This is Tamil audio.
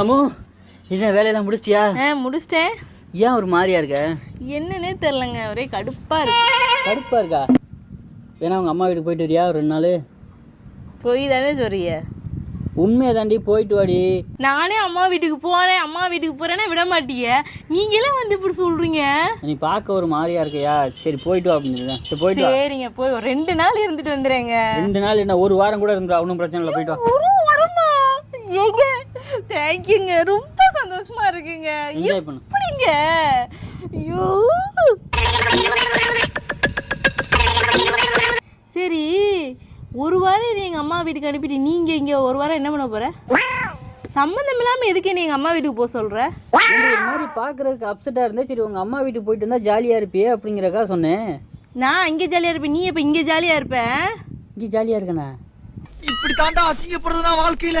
அம்மு என்ன வேலையெல்லாம் முடிச்சிட்டியா? ஆ முடிச்சிட்டேன். ஏன் ஒரு மாதிரியா இருக்க? என்னன்னே தெரிலங்க ஒரே கடுப்பாக இருக்கு. கடுப்பா இருக்கா? வேணா உங்க அம்மா வீட்டுக்கு போயிட்டு வரியா ஒரு ரெண்டு நாள்? போய் தானே சொல்றிய உண்மையை தாண்டி போயிட்டு வாடி. நானே அம்மா வீட்டுக்கு போறேன் அம்மா வீட்டுக்கு போறேன்னா விட மாட்டீங்க நீங்களே வந்து இப்படி சொல்றீங்க? நீ பார்க்க ஒரு மாதிரியா இருக்கையா? சரி போயிட்டு வா அப்படின்னு சொல்லிட்டேன். சரி போயிட்டு வா. சரிங்க போய் ஒரு ரெண்டு நாள் இருந்துட்டு வந்துடுறேங்க. ரெண்டு நாள் என்ன ஒரு வாரம் கூட இருந்துடா ஒன்றும் பிரச்சனை இல்லை போயிட்டு வா. ஒரு ஏங்க? தேங்க்யூங்க ரொம்ப சந்தோஷமா இருக்குங்க. எப்படிங்க? ஐயோ. சரி ஒரு வாரம் நீ எங்கள் அம்மா வீட்டுக்கு அனுப்பிட்டு நீங்கள் இங்கே ஒரு வாரம் என்ன பண்ண போற? சம்மந்தம் இல்லாமல் எதுக்கு நீ எங்கள் அம்மா வீட்டுக்கு போக சொல்கிற ஒரு மாதிரி பார்க்கறதுக்கு அப்செட்டாக இருந்தே சரி உங்கள் அம்மா வீட்டுக்கு போயிட்டு இருந்தால் ஜாலியாக இருப்பியே அப்படிங்கிறக்கா சொன்னேன். நான் இங்கே ஜாலியாக இருப்பேன். நீ இப்போ இங்கே ஜாலியாக இருப்ப? இங்கே ஜாலியாக இருக்கண்ணா இப்படி தாண்டா அசிங்கப்படுறது நான் வாழ்க்கையில.